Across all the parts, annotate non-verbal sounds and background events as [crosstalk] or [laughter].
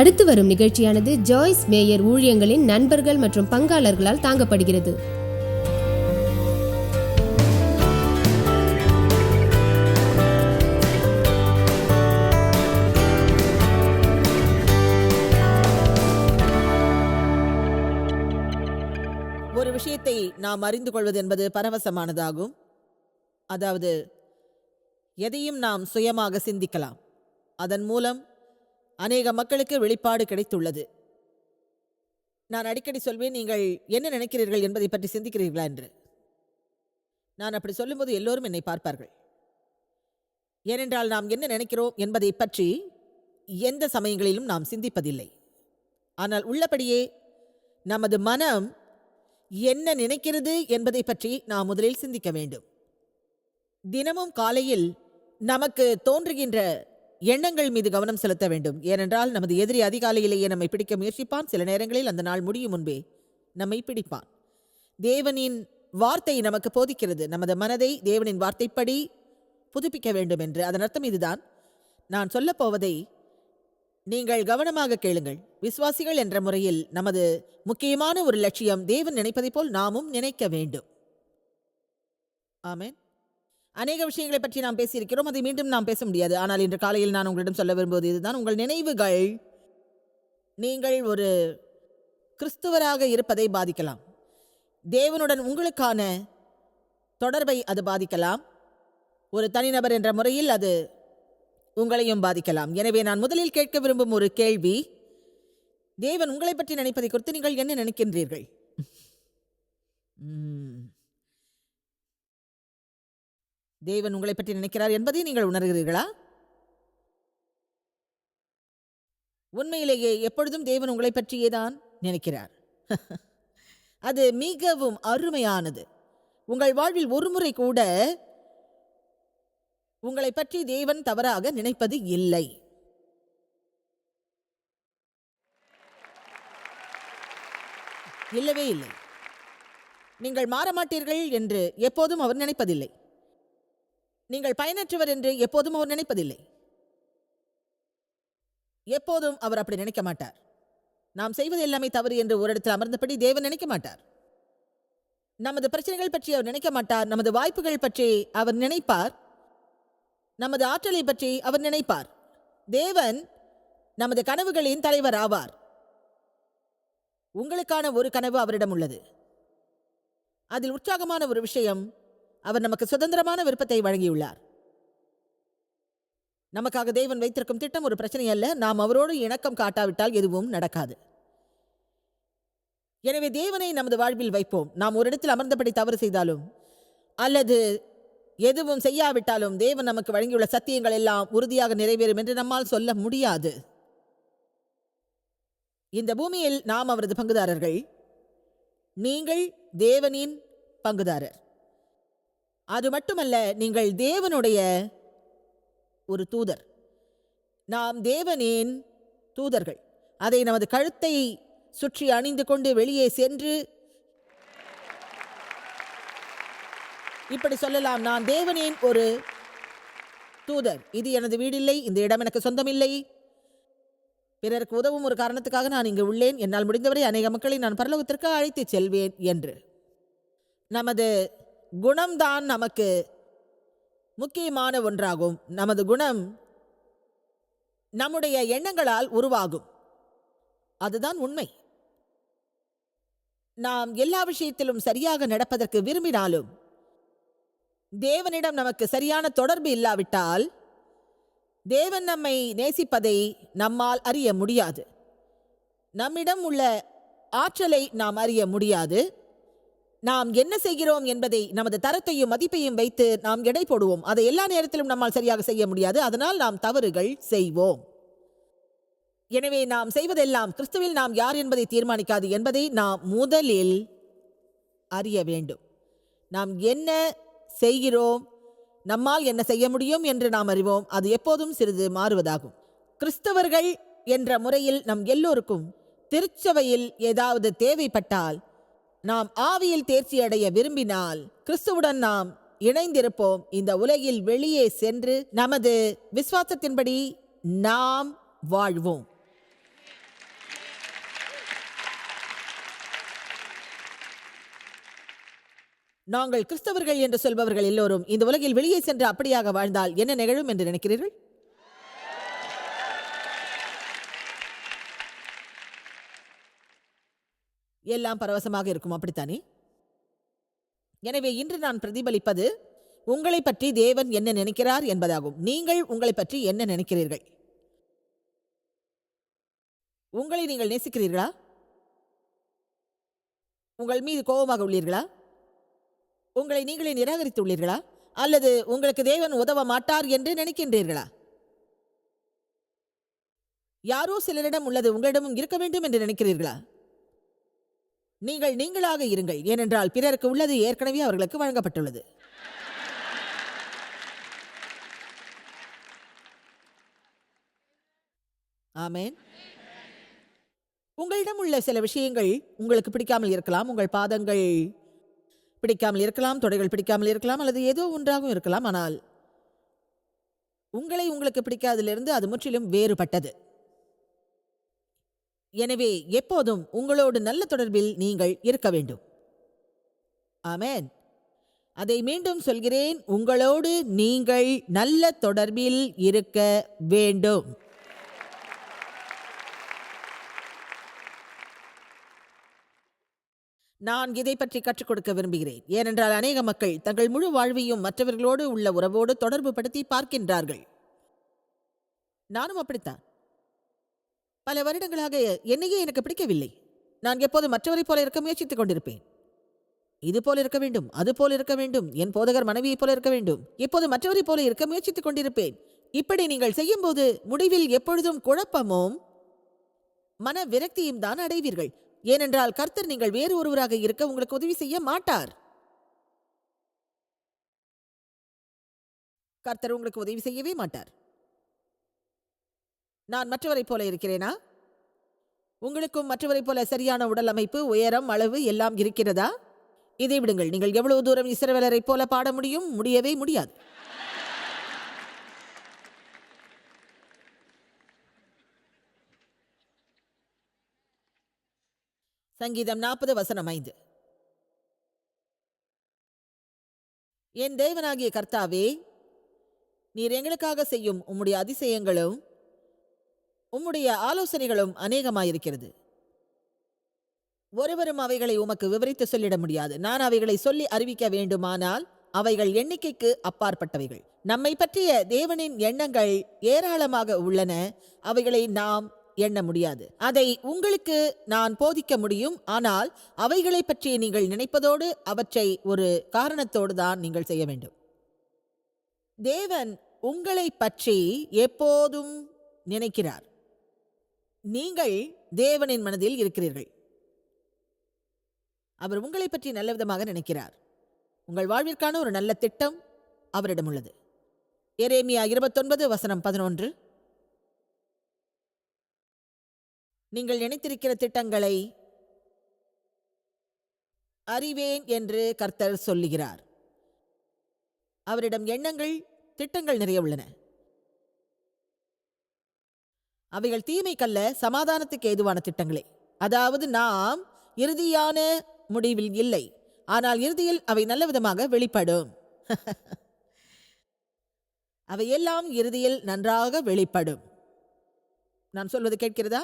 அடுத்து வரும் நிகழ்ச்சியானது ஜாய்ஸ் மேயர் ஊழியங்களின் நண்பர்கள் மற்றும் பங்காளர்களால் தாங்கப்படுகிறது. ஒரு விஷயத்தை நாம் அறிந்து கொள்வது என்பது பரவசமானதாகும். அதாவது எதையும் நாம் சுயமாக சிந்திக்கலாம். அதன் மூலம் அநேக மக்களுக்கு வெளிப்பாடு கிடைத்துள்ளது. நான் அடிக்கடி சொல்வேன் நீங்கள் என்ன நினைக்கிறீர்கள் என்பதை பற்றி சிந்திக்கிறீர்களா என்று? நான் அப்படி சொல்லும்போது எல்லோரும் என்னை பார்ப்பார்கள். ஏனென்றால் நாம் என்ன நினைக்கிறோம் என்பதை பற்றி எந்த சமயங்களிலும் நாம் சிந்திப்பதில்லை. ஆனால் உள்ளபடியே நமது மனம் என்ன நினைக்கிறது என்பதை பற்றி நாம் முதலில் சிந்திக்க வேண்டும். தினமும் காலையில் நமக்கு தோன்றுகின்ற எண்ணங்கள் மீது கவனம் செலுத்த வேண்டும். ஏனென்றால் நமது எதிரி அதிகாலையிலேயே நம்மை பிடிக்க முயற்சிப்பான். சில நேரங்களில் அந்த நாள் முடியும் முன்பே நம்மை பிடிப்பான். தேவனின் வார்த்தை நமக்கு போதிக்கிறது. நமது மனதை தேவனின் வார்த்தைப்படி புதுப்பிக்க வேண்டும் என்று. அதன் அர்த்தம் இதுதான். நான் சொல்லப்போவதை நீங்கள் கவனமாக கேளுங்கள். விசுவாசிகள் என்ற முறையில் நமது முக்கியமான ஒரு லட்சியம் தேவன் நினைப்பதைப் போல் நாமும் நினைக்க வேண்டும். ஆமேன். அநேக விஷயங்களை பற்றி நாம் பேசியிருக்கிறோம். அதை மீண்டும் நாம் பேச முடியாது. ஆனால் இன்று காலையில் நான் உங்களிடம் சொல்ல விரும்புவது இதுதான். உங்கள் நினைவுகள் நீங்கள் ஒரு கிறிஸ்துவராக இருப்பதை பாதிக்கலாம். தேவனுடன் உங்களுக்கான தொடர்பை அது பாதிக்கலாம். ஒரு தனிநபர் என்ற முறையில் அது உங்களையும் பாதிக்கலாம். எனவே நான் முதலில் கேட்க விரும்பும் ஒரு கேள்வி தேவன் உங்களை பற்றி நினைப்பதை குறித்து நீங்கள் என்ன நினைக்கின்றீர்கள்? தேவன் உங்களை பற்றி நினைக்கிறார் என்பதை நீங்கள் உணர்கிறீர்களா? உண்மையிலேயே எப்பொழுதும் தேவன் உங்களை பற்றியே தான் நினைக்கிறார். [laughs] அது மிகவும் அருமையானது. உங்கள் வாழ்வில் ஒருமுறை கூட உங்களை பற்றி தேவன் தவறாக நினைப்பது இல்லை. இல்லவே இல்லை. நீங்கள் மாற மாட்டீர்கள் என்று எப்போதும் அவர் நினைப்பதில்லை. நீங்கள் பயனற்றவர் என்று எப்போதும் அவர் நினைப்பதில்லை. எப்போதும் அவர் அப்படி நினைக்க மாட்டார். நாம் செய்வது எல்லாமே தவறு என்று ஒரு இடத்தில் அமர்ந்தபடி தேவன் நினைக்க மாட்டார். நமது பிரச்சனைகள் பற்றி அவர் நினைக்க மாட்டார். நமது வாய்ப்புகள் பற்றி அவர் நினைப்பார். நமது ஆற்றலை பற்றி அவர் நினைப்பார். தேவன் நமது கனவுகளின் தலைவர் ஆவார். உங்களுக்கான ஒரு கனவு அவரிடம் உள்ளது. அதில் உற்சாகமான ஒரு விஷயம் அவர் நமக்கு சுதந்திரமான விருப்பத்தை வழங்கியுள்ளார். நமக்காக தேவன் வைத்திருக்கும் திட்டம் ஒரு பிரச்சனை அல்ல. நாம் அவரோடு இணக்கம் காட்டாவிட்டால் எதுவும் நடக்காது. எனவே தேவனை நமது வாழ்வில் வைப்போம். நாம் ஒரு இடத்தில் அமர்ந்தபடி தவறு செய்தாலும் அல்லது எதுவும் செய்யாவிட்டாலும் தேவன் நமக்கு வழங்கியுள்ள சத்தியங்கள் எல்லாம் உறுதியாக நிறைவேறும் என்று நம்மால் சொல்ல முடியாது. இந்த பூமியில் நாம் அவரது பங்குதாரர்கள். நீங்கள் தேவனின் பங்குதாரர். அது மட்டுமல்ல நீங்கள் தேவனுடைய ஒரு தூதர். நாம் தேவனின் தூதர்கள். அதை நமது கழுத்தை சுற்றி அணிந்து கொண்டு வெளியே சென்று இப்படி சொல்லலாம் நான் தேவனின் ஒரு தூதர். இது எனது வீடில்லை இந்த இடம் எனக்கு சொந்தமில்லை. பிறருக்கு உதவும் ஒரு காரணத்துக்காக நான் இங்கு உள்ளேன். என்னால் முடிந்தவரை அநேக மக்களை நான் பரலோகத்திற்கு அழைத்துச் செல்வேன் என்று. நமது குணம்தான் நமக்கு முக்கியமான ஒன்றாகும். நமது குணம் நம்முடைய எண்ணங்களால் உருவாகும். அதுதான் உண்மை. நாம் எல்லா விஷயத்திலும் சரியாக நடப்பதற்கு விரும்பினாலும் தேவனிடம் நமக்கு சரியான தொடர்பு இல்லாவிட்டால் தேவன் நம்மை நேசிப்பதை நம்மால் அறிய முடியாது. நம்மிடம் உள்ள ஆற்றலை நாம் அறிய முடியாது. நாம் என்ன செய்கிறோம் என்பதை நமது தரத்தையும் மதிப்பையும் வைத்து நாம் எடை போடுவோம். அதை எல்லா நேரத்திலும் நம்மால் சரியாக செய்ய முடியாது. அதனால் நாம் தவறுகள் செய்வோம். எனவே நாம் செய்வதெல்லாம் கிறிஸ்துவில் நாம் யார் என்பதை தீர்மானிக்காது என்பதை நாம் முதலில் அறிய வேண்டும். நாம் என்ன செய்கிறோம் நம்மால் என்ன செய்ய முடியும் என்று நாம் அறிவோம். அது எப்போதும் சிறிது மாறுவதாகும். கிறிஸ்தவர்கள் என்ற முறையில் நம் எல்லோருக்கும் திருச்சபையில் ஏதாவது தேவைப்பட்டால் நாம் ஆவியில் தேர்ச்சி அடைய விரும்பினால் கிறிஸ்துவுடன் நாம் இணைந்திருப்போம். இந்த உலகில் வெளியே சென்று நமது விசுவாசத்தின்படி நாம் வாழ்வோம். நாங்கள் கிறிஸ்தவர்கள் என்று சொல்பவர்கள் எல்லோரும் இந்த உலகில் வெளியே சென்று அப்படியாக வாழ்ந்தால் என்ன நிகழும் என்று நினைக்கிறீர்கள்? எல்லாம் பரவசமாக இருக்கும்? அப்படித்தானே? எனவே இன்று நான் பிரதிபலிப்பது உங்களை பற்றி தேவன் என்ன நினைக்கிறார் என்பதாகும். நீங்கள் உங்களை பற்றி என்ன நினைக்கிறீர்கள்? உங்களை நீங்கள் நேசிக்கிறீர்களா? உங்கள் மீது கோபமாக உள்ளீர்களா? உங்களை நீங்களே நிராகரித்து உள்ளீர்களா? அல்லது உங்களுக்கு தேவன் உதவ மாட்டார் என்று நினைக்கின்றீர்களா? யாரோ சிலரிடம் உள்ளது உங்களிடமும் இருக்க வேண்டும் என்று நினைக்கிறீர்களா? நீங்கள் நீங்களாக இருங்கள். ஏனென்றால் பிறருக்கு உள்ளது ஏற்கனவே அவர்களுக்கு வழங்கப்பட்டுள்ளது. ஆமேன். உங்களிடம் உள்ள சில விஷயங்கள் உங்களுக்கு பிடிக்காமல் இருக்கலாம். உங்கள் பாதங்கள் பிடிக்காமல் இருக்கலாம். தொடைகள் பிடிக்காமல் இருக்கலாம். அல்லது ஏதோ ஒன்றாகவும் இருக்கலாம். ஆனால் உங்களை உங்களுக்கு பிடிக்காதிலிருந்து அது முற்றிலும் வேறுபட்டது. எனவே எப்போதும் உங்களோடு நல்ல தொடர்பில் நீங்கள் இருக்க வேண்டும். ஆமேன். அதை மீண்டும் சொல்கிறேன். உங்களோடு நீங்கள் நல்ல தொடர்பில் இருக்க வேண்டும். நான் இதை பற்றி கற்றுக் கொடுக்க விரும்புகிறேன். ஏனென்றால் அநேக மக்கள் தங்கள் முழு வாழ்வையும் மற்றவர்களோடு உள்ள உறவோடு தொடர்பு படுத்தி பார்க்கின்றார்கள். நானும் அப்படித்தான். பல வருடங்களாக என்னையே எனக்கு பிடிக்கவில்லை. நான் எப்போது மற்றவரைப் போல இருக்க முயற்சித்துக் கொண்டிருப்பேன். இது போல இருக்க வேண்டும் அது போல இருக்க வேண்டும் என் போதகர் மனைவியைப் போல இருக்க வேண்டும் எப்போது மற்றவரைப் போல இருக்க முயற்சித்துக் கொண்டிருப்பேன். இப்படி நீங்கள் செய்யும்போது முடிவில் எப்பொழுதும் குழப்பமும் மன விரக்தியும் தான் அடைவீர்கள். ஏனென்றால் கர்த்தர் நீங்கள் வேறு ஒருவராக இருக்க உங்களுக்கு உதவி செய்ய மாட்டார். கர்த்தர் உங்களுக்கு உதவி செய்யவே மாட்டார். நான் மற்றவரைப் போல இருக்கிறேனா? உங்களுக்கும் மற்றவரைப் போல சரியான உடல் அமைப்பு உயரம் அளவு எல்லாம் இருக்கிறதா? இதை விடுங்கள். நீங்கள் எவ்வளவு தூரம் இஸ்ரவேலரைப் போல பாட முடியும்? முடியவே முடியாது. சங்கீதம் நாற்பது வசனம் ஐந்து. என் தேவனாகிய கர்த்தாவே நீர் எங்களுக்காக செய்யும் உம்முடைய அதிசயங்களும் உம்முடைய ஆலோசனைகளும் அநேகமாயிருக்கிறது. ஒருவரும் அவைகளை உமக்கு விவரித்து சொல்லிட முடியாது. நான் அவைகளை சொல்லி அறிவிக்க வேண்டுமானால் அவைகள் எண்ணிக்கைக்கு அப்பாற்பட்டவைகள். நம்மை பற்றிய தேவனின் எண்ணங்கள் ஏராளமாக உள்ளன. அவைகளை நாம் எண்ண முடியாது. அதை உங்களுக்கு நான் போதிக்க முடியும். ஆனால் அவைகளை பற்றி நீங்கள் நினைப்பதோடு அவற்றை ஒரு காரணத்தோடு தான் நீங்கள் செய்ய வேண்டும். தேவன் உங்களை பற்றி எப்போதும் நினைக்கிறார். நீங்கள் தேவனின் மனதில் இருக்கிறீர்கள். அவர் உங்களை பற்றி நல்ல விதமாக நினைக்கிறார். உங்கள் வாழ்விற்கான ஒரு நல்ல திட்டம் அவரிடம் உள்ளது. எரேமியா இருபத்தொன்பது வசனம் பதினொன்று. நீங்கள் நினைத்திருக்கிற திட்டங்களை அறிவேன் என்று கர்த்தர் சொல்லுகிறார். அவரிடம் எண்ணங்கள் திட்டங்கள் நிறைய உள்ளன. அவைகள் தீமைக்கல்ல சமாதானத்துக்கு ஏதுவான திட்டங்களே. அதாவது நாம் இறுதியான முடிவில் இல்லை. ஆனால் இறுதியில் அவை நல்ல விதமாக வெளிப்படும். [laughs] அவை எல்லாம் இறுதியில் நன்றாக வெளிப்படும். நான் சொல்வது கேட்கிறதா?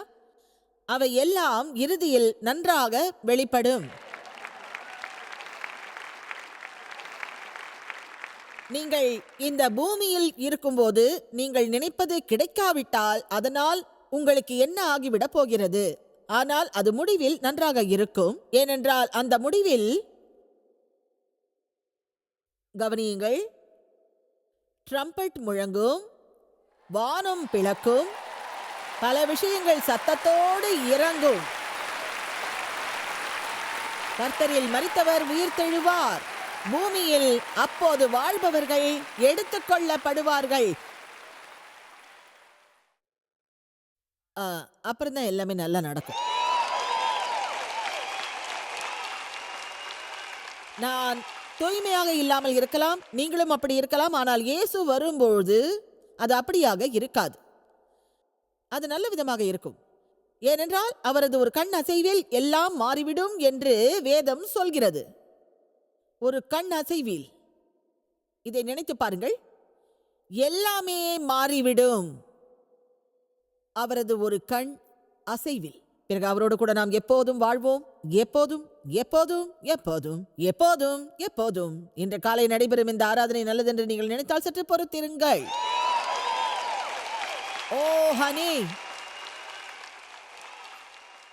அவை எல்லாம் இறுதியில் நன்றாக வெளிப்படும். நீங்கள் இந்த பூமியில் இருக்கும்போது நீங்கள் நினைப்பது கிடைக்காவிட்டால் அதனால் உங்களுக்கு என்ன ஆகிவிடப் போகிறது? ஆனால் அது முடிவில் நன்றாக இருக்கும். ஏனென்றால் அந்த முடிவில் கவனியுங்கள். ட்ரம்பட் முழங்கும். வானம் பிளக்கும். பல விஷயங்கள் சத்தத்தோடு இறங்கும். கர்த்தரில் மறத்தவர் உயிர் தெழுவார் பூமியில் அப்போது வாழ்பவர்கள் எடுத்துக்கொள்ளப்படுவார்கள். அப்புறம் தான் எல்லாமே நல்லா நடக்கும். நான் தூய்மையாக இல்லாமல் இருக்கலாம் நீங்களும் அப்படி இருக்கலாம் ஆனால் இயேசு வரும்பொழுது அது அப்படியாக இருக்காது. அது நல்ல விதமாக இருக்கும். ஏனென்றால் அவரது ஒரு கண் அசைவில் எல்லாம் மாறிவிடும் என்று வேதம் சொல்கிறது. ஒரு கண் அசைவில். இதை நினைத்து பாருங்கள். எல்லாமே மாறிவிடும். அவரது ஒரு கண் அசைவில். பிறகு அவரோடு கூட நாம் எப்போதும் வாழ்வோம். எப்போதும் எப்போதும் எப்போதும் எப்போதும் எப்போதும். இன்று காலை நடைபெறும் இந்த ஆராதனை நல்லதென்று நீங்கள் நினைத்தால் சற்று பொறுத்திருங்கள். Oh honey.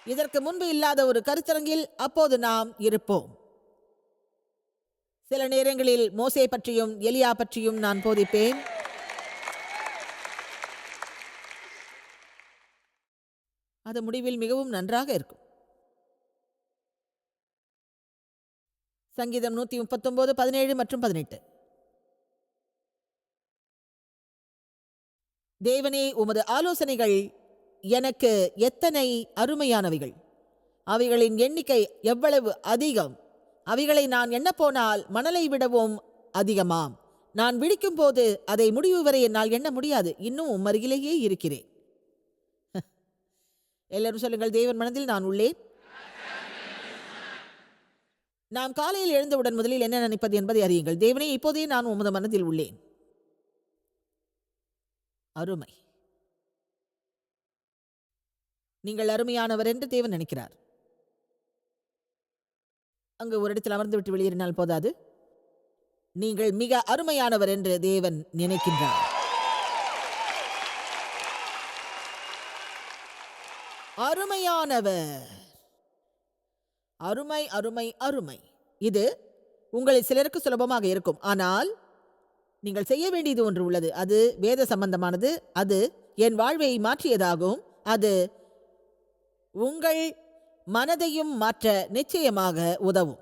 இதற்கு முன்பு இல்லாத ஒரு கருத்தரங்கில் அப்போது நாம் இருப்போம். சில நேரங்களில் மோசே பற்றியும் எலியா பற்றியும் நான் போதிப்பேன். அது முடிவில் மிகவும் நன்றாக இருக்கும். சங்கீதம் நூத்தி முப்பத்தொன்பது பதினேழு மற்றும் பதினெட்டு. தேவனே உமது ஆலோசனைகள் எனக்கு எத்தனை அருமையானவைகள். அவைகளின் எண்ணிக்கை எவ்வளவு அதிகம். அவைகளை நான் எண்ணப் போனால் மணலை விடவும் அதிகமாம். நான் விழிக்கும் போது அதை முடிவு வரை என்னால் எண்ண முடியாது. இன்னும் உம் அருகிலேயே இருக்கிறேன். [laughs] எல்லாரும் சொல்லுங்கள் தேவன் மனதில் நான் உள்ளேன். நாம் காலையில் எழுந்தவுடன் முதலில் என்ன நினைப்பது என்பதை அறியுங்கள். தேவனே இப்போதே நான் உமது மனதில் உள்ளேன். அருமை. நீங்கள் அருமையானவர் என்று தேவன் நினைக்கிறார். அங்கு ஒரு இடத்தில் அமர்ந்து விட்டு வெளியேறினால் போதாது. நீங்கள் மிக அருமையானவர் என்று தேவன் நினைக்கின்றார். அருமையானவர். அருமை அருமை அருமை. இது உங்களில் சிலருக்கு சுலபமாக இருக்கும். ஆனால் நீங்கள் செய்ய வேண்டியது ஒன்று உள்ளது. அது வேத சம்பந்தமானது. அது என் வாழ்வை மாற்றியதாகும். அது உங்கள் மனதையும் மாற்ற நிச்சயமாக உதவும்.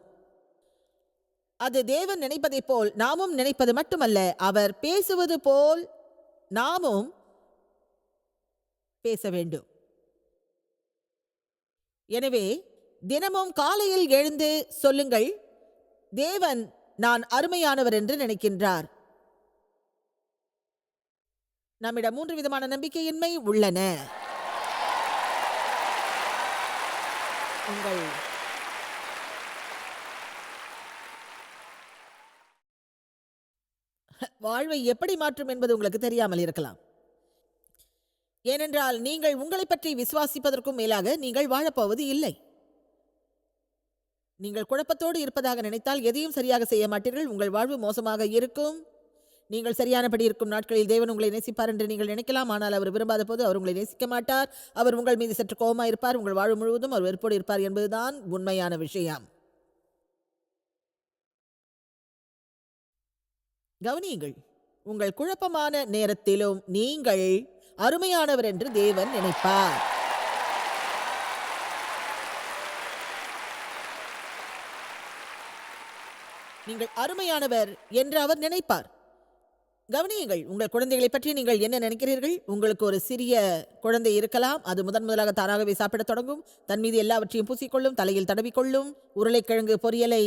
அது தேவன் நினைப்பதைப் போல் நாமும் நினைப்பது மட்டுமல்ல அவர் பேசுவது போல் நாமும் பேச வேண்டும். எனவே தினமும் காலையில் எழுந்து சொல்லுங்கள் தேவன் நான் அருமையானவர் என்று நினைக்கின்றார். நம்மிடம் மூன்று விதமான நம்பிக்கையின்மை உள்ளன. உங்கள் வாழ்வை எப்படி மாற்றும் என்பது உங்களுக்கு தெரியாமல் இருக்கலாம். ஏனென்றால் நீங்கள் உங்களை பற்றி விசுவாசிப்பதற்கும் மேலாக நீங்கள் வாழப்போவது இல்லை. நீங்கள் குழப்பத்தோடு இருப்பதாக நினைத்தால் எதையும் சரியாக செய்ய மாட்டீர்கள். உங்கள் வாழ்வு மோசமாக இருக்கும். நீங்கள் சரியானபடி இருக்கும் நாட்களில் தேவன் உங்களை நேசிப்பார் என்று நீங்கள் நினைக்கலாம். ஆனால் அவர் விரும்பாத போது அவர் உங்களை நேசிக்க மாட்டார். அவர் உங்கள் மீது சற்று கோபமாக இருப்பார். உங்கள் வாழ்வு முழுவதும் அவர் வெறுப்போடு இருப்பார் என்பதுதான் உண்மையான விஷயம். கவனியுங்கள் உங்கள் குழப்பமான நேரத்திலும் நீங்கள் அருமையானவர் என்று தேவன் நினைப்பார். நீங்கள் அருமையானவர் என்று அவர் நினைப்பார். கவனியுங்கள் உங்கள் குழந்தைகளை பற்றி நீங்கள் என்ன நினைக்கிறீர்கள்? உங்களுக்கு ஒரு சிறிய குழந்தை இருக்கலாம். அது முதன் முதலாக தானாகவே சாப்பிடத் தொடங்கும். தன் மீது எல்லாவற்றையும் பூசிக்கொள்ளும் தலையில் தடவிக்கொள்ளும் உருளைக்கிழங்கு பொரியலை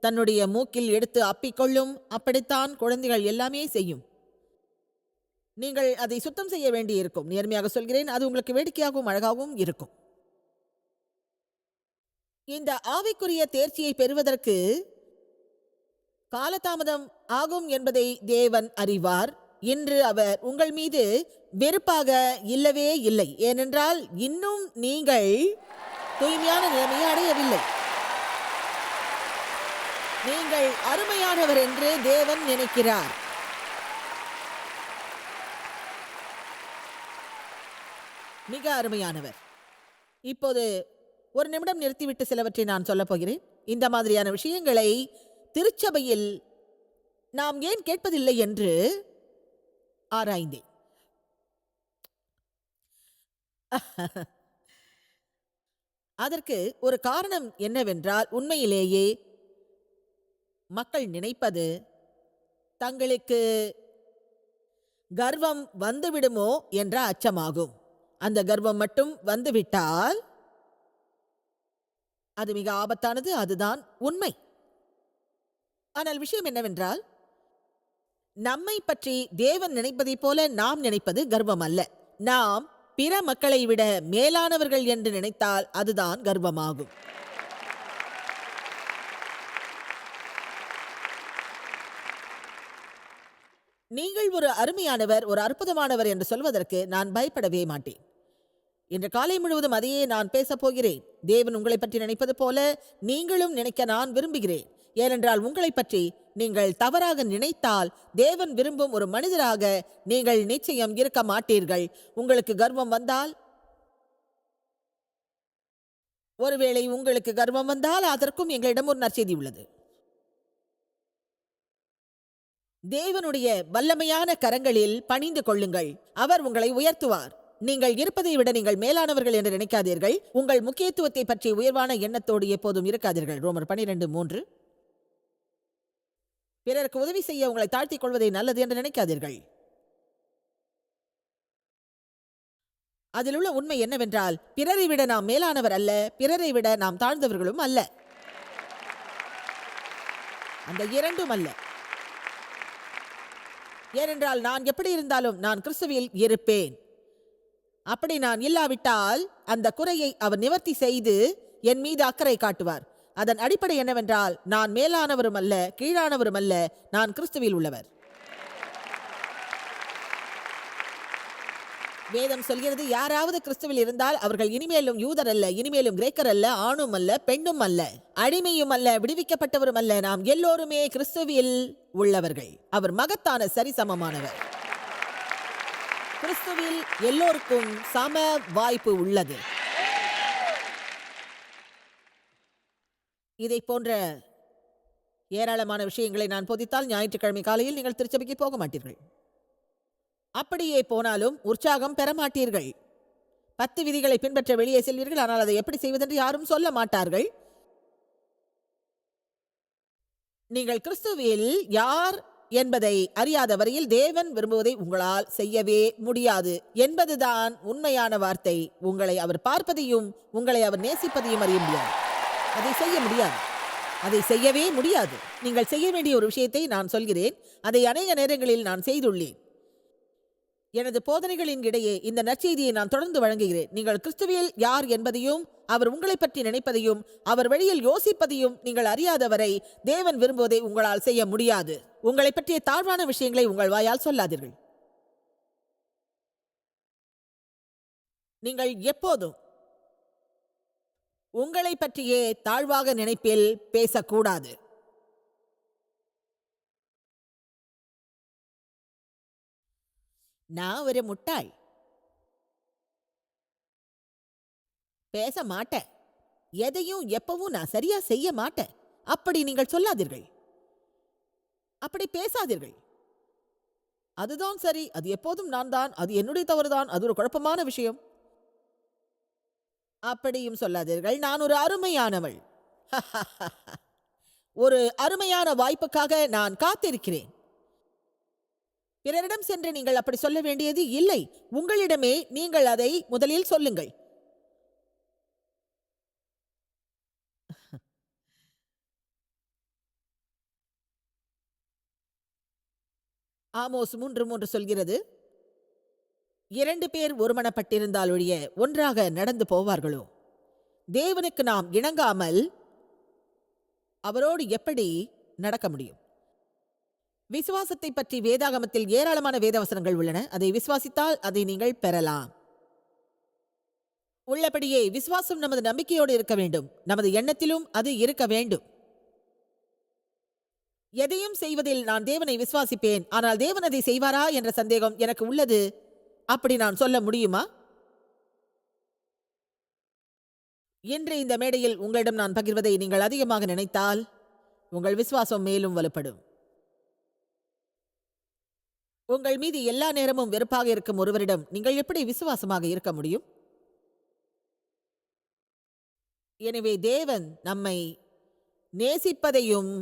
தன்னுடைய மூக்கில் எடுத்து அப்பிக்கொள்ளும். அப்படித்தான் குழந்தைகள் எல்லாமே செய்யும். நீங்கள் அதை சுத்தம் செய்ய வேண்டியிருக்கும். நேர்மையாக சொல்கிறேன் அது உங்களுக்கு வேடிக்கையாகவும் அழகாகவும் இருக்கும். இந்த ஆவிக்குரிய தேர்ச்சியை பெறுவதற்கு காலதாமதம் ஆகும் என்பதை தேவன் அறிவார். இன்று அவர் உங்கள் மீது வெறுப்பாக இல்லவே இல்லை. ஏனென்றால் இன்னும் நீங்கள் தூய்மையான நிலைமையை அடையவில்லை. நீங்கள் அருமையானவர் என்று தேவன் நினைக்கிறார். மிக அருமையானவர். இப்போது ஒரு நிமிடம் நிறுத்திவிட்டு சிலவற்றை நான் சொல்லப் போகிறேன். இந்த மாதிரியான விஷயங்களை திருச்சபையில் நாம் ஏன் கேட்பதில்லை என்று ஆராய்ந்தேன். அதற்கு ஒரு காரணம் என்னவென்றால் உண்மையிலேயே மக்கள் நினைப்பது தங்களுக்கு கர்வம் வந்துவிடுமோ என்ற அச்சமாகும். அந்த கர்வம் மட்டும் வந்துவிட்டால் அது மிக ஆபத்தானது அதுதான் உண்மை. ஆனால் விஷயம் என்னவென்றால் நம்மை பற்றி தேவன் நினைப்பதைப் போல நாம் நினைப்பது கர்வம் அல்ல. நாம் பிற மக்களை விட மேலானவர்கள் என்று நினைத்தால் அதுதான் கர்வமாகும். நீங்கள் ஒரு அருமையானவர் ஒரு அற்புதமானவர் என்று சொல்வதற்கு நான் பயப்படவே மாட்டேன். இன்று காலை முழுவதும் அதையே நான் பேசப் போகிறேன். தேவன் உங்களை பற்றி நினைப்பது போல நீங்களும் நினைக்க நான் விரும்புகிறேன். ஏனென்றால் உங்களை பற்றி நீங்கள் தவறாக நினைத்தால் தேவன் விரும்பும் ஒரு மனிதராக நீங்கள் நிச்சயம் இருக்க மாட்டீர்கள். உங்களுக்கு கர்வம் வந்தால்? ஒருவேளை உங்களுக்கு கர்வம் வந்தால் அதற்கும் எங்களிடம் ஒரு நற்செய்தி உள்ளது. தேவனுடைய வல்லமையான கரங்களில் பணிந்து கொள்ளுங்கள். அவர் உங்களை உயர்த்துவார். நீங்கள் இருப்பதை விட நீங்கள் மேலானவர்கள் என்று நினைக்காதீர்கள். உங்கள் முக்கியத்துவத்தை பற்றி உயர்வான எண்ணத்தோடு எப்போதும் இருக்காதீர்கள். ரோமர் பனிரெண்டு மூன்று. பிறருக்கு உதவி செய்ய உங்களை தாழ்த்திக் கொள்வதை நல்லது என்று நினைக்காதீர்கள். அதில் உள்ள உண்மை என்னவென்றால் பிறரை விட நாம் மேலானவர் அல்ல பிறரை விட நாம் தாழ்ந்தவர்களும் அல்ல. அந்த இரண்டும் அல்ல. ஏனென்றால் நான் எப்படி இருந்தாலும் நான் கிறிஸ்துவில் இருப்பேன். அப்படி நான் இல்லாவிட்டால் அந்த குறையை அவர் நிவர்த்தி செய்து என் மீது அக்கறை காட்டுவார். அதன் அடிப்படை என்னவென்றால் நான் மேலானவரும் அல்ல கீழானவரும் அல்ல நான் கிறிஸ்துவில் உள்ளவர். வேதம் சொல்கிறது யாராவது கிறிஸ்துவில் இருந்தால் அவர்கள் இனிமேலும் யூதர் அல்ல இனிமேலும் கிரேக்கர் அல்ல ஆணும் அல்ல பெண்ணும் அல்ல அடிமையும் அல்ல விடுவிக்கப்பட்டவரும் அல்ல நாம் எல்லோருமே கிறிஸ்துவில் உள்ளவர்கள். அவர் மகத்தான சரிசமமானவர். கிறிஸ்துவில் எல்லோருக்கும் சம வாய்ப்பு உள்ளது. இதை போன்ற ஏராளமான விஷயங்களை நான் பொதித்தால் ஞாயிற்றுக்கிழமை காலையில் நீங்கள் திருச்சபைக்கு போக மாட்டீர்கள். அப்படியே போனாலும் உற்சாகம் பெற மாட்டீர்கள். பத்து விதிகளை பின்பற்ற வெளியே செல்வீர்கள். ஆனால் அதை எப்படி செய்வதென்று யாரும் சொல்ல மாட்டார்கள். நீங்கள் கிறிஸ்துவில் யார் என்பதை அறியாத வரையில் தேவன் விரும்புவதை உங்களால் செய்யவே முடியாது என்பதுதான் உண்மையான வார்த்தை. உங்களை அவர் பார்ப்பதையும் உங்களை அவர் நேசிப்பதையும் அறிய முடியாது. அதை செய்ய முடியாது. அதை செய்யவே முடியாது. நீங்கள் செய்ய வேண்டிய ஒரு விஷயத்தை நான் சொல்கிறேன். அதை அநேக நேரங்களில் நான் செய்துள்ளேன். எனது போதனைகளின் இடையே இந்த நற்செய்தியை நான் தொடர்ந்து வழங்குகிறேன். நீங்கள் கிறிஸ்துவியல் யார் என்பதையும் அவர் உங்களை பற்றி நினைப்பதையும் அவர் வழியில் யோசிப்பதையும் நீங்கள் அறியாதவரை தேவன் விரும்புவதை உங்களால் செய்ய முடியாது. உங்களை பற்றிய தாழ்வான விஷயங்களை உங்கள் வாயால் சொல்லாதீர்கள். நீங்கள் எப்போதும் உங்களை பற்றியே தாழ்வாக நினைப்பில் பேசக்கூடாது. நான் ஒரு முட்டாள். பேச மாட்டேன் எதையும் எப்பவும் நான் சரியா செய்ய மாட்டேன். அப்படி நீங்கள் சொல்லாதீர்கள். அப்படி பேசாதீர்கள். அதுதான் சரி. அது எப்போதும் நான் தான். அது என்னுடைய தவறுதான். அது ஒரு குழப்பமான விஷயம். அப்படியும் சொல்லாதீர்கள். நான் ஒரு அருமையானவள். [laughs] ஒரு அருமையான வாய்ப்புக்காக நான் காத்திருக்கிறேன். பிறரிடம் சென்று நீங்கள் அப்படி சொல்ல வேண்டியது இல்லை. உங்களிடமே நீங்கள் அதை முதலில் சொல்லுங்கள். ஆமோஸ் மூன்று மூன்று சொல்கிறது. இரண்டு பேர் ஒருமனப்பட்டிருந்தால் ஒழிய ஒன்றாக நடந்து போவார்களோ? தேவனுக்கு நாம் இணங்காமல் அவரோடு எப்படி நடக்க முடியும்? விசுவாசத்தை பற்றி வேதாகமத்தில் ஏராளமான வேதவசனங்கள் உள்ளன. அதை விசுவாசித்தால் அதை நீங்கள் பெறலாம். உள்ளபடியே விசுவாசம் நமது நம்பிக்கையோடு இருக்க வேண்டும். நமது எண்ணத்திலும் அது இருக்க வேண்டும். எதையும் செய்வதில் நான் தேவனை விசுவாசிப்பேன். ஆனால் தேவன் அதை செய்வாரா என்ற சந்தேகம் எனக்கு உள்ளது. அப்படி நான் சொல்ல முடியுமா? இன்று இந்த மேடையில் உங்களிடம் நான் பகிர்வதை நீங்கள் அதிகமாக நினைத்தால் உங்கள் விசுவாசம் மேலும் வலுப்படும். உங்கள் மீது எல்லா நேரமும் வெறுப்பாக இருக்கும் ஒருவரிடம் நீங்கள் எப்படி விசுவாசமாக இருக்க முடியும்? எனவே தேவன் நம்மை நேசிப்பதையும்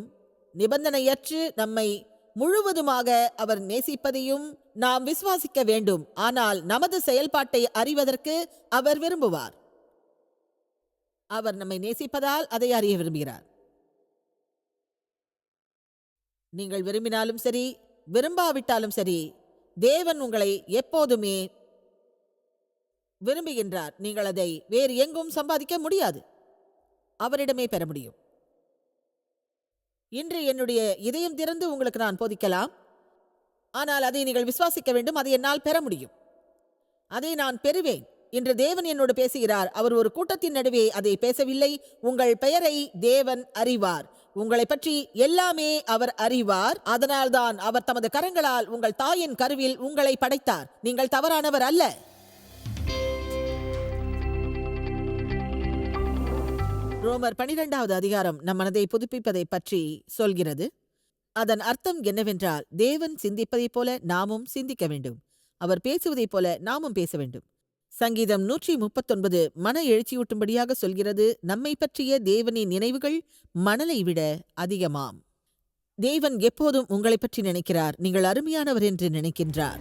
நிபந்தனையற்று நம்மை முழுவதுமாக அவர் நேசிப்பதையும் நாம் விசுவாசிக்க வேண்டும். ஆனால் நமது செயல்பாட்டை அறிவதற்கு அவர் விரும்புவார். அவர் நம்மை நேசிப்பதால் அதை அறிய விரும்புகிறார். நீங்கள் விரும்பினாலும் சரி விரும்பாவிட்டாலும் சரி தேவன் உங்களை எப்போதுமே விரும்புகின்றார். நீங்கள் அதை வேறு எங்கும் சம்பாதிக்க முடியாது. அவரிடமே பெற முடியும். இன்று என்னுடைய இதயம் திறந்து உங்களுக்கு நான் போதிக்கலாம். ஆனால் அதை நீங்கள் விசுவாசிக்க வேண்டும் அதை என்னால் பெற முடியும். அதை நான் பெறுவேன். இன்று தேவன் என்னோடு பேசுகிறார். அவர் ஒரு கூட்டத்தின் நடுவே அதை பேசவில்லை. உங்கள் பெயரை தேவன் அறிவார். உங்களை பற்றி எல்லாமே அவர் அறிவார். அதனால்தான் அவர் தமது கரங்களால் உங்கள் தாயின் கருவில் உங்களை படைத்தார். நீங்கள் தவறானவர் அல்ல. ரோமர் பனிரெண்டாவது அதிகாரம் நம் மனதை புதுப்பிப்பதை பற்றி சொல்கிறது. அதன் அர்த்தம் என்னவென்றால் தேவன் சிந்திப்பதைப் போல நாமும் சிந்திக்க வேண்டும். அவர் பேசுவதைப் போல நாமும் பேச வேண்டும். சங்கீதம் நூற்றி முப்பத்தொன்பது மன எழுச்சியூட்டும்படியாக சொல்கிறது நம்மை பற்றிய தேவனின் நினைவுகள் மணலை விட அதிகமாம். தேவன் எப்போதும் உங்களைப் பற்றி நினைக்கிறார் நீங்கள் அருமையானவர் என்று நினைக்கின்றார்.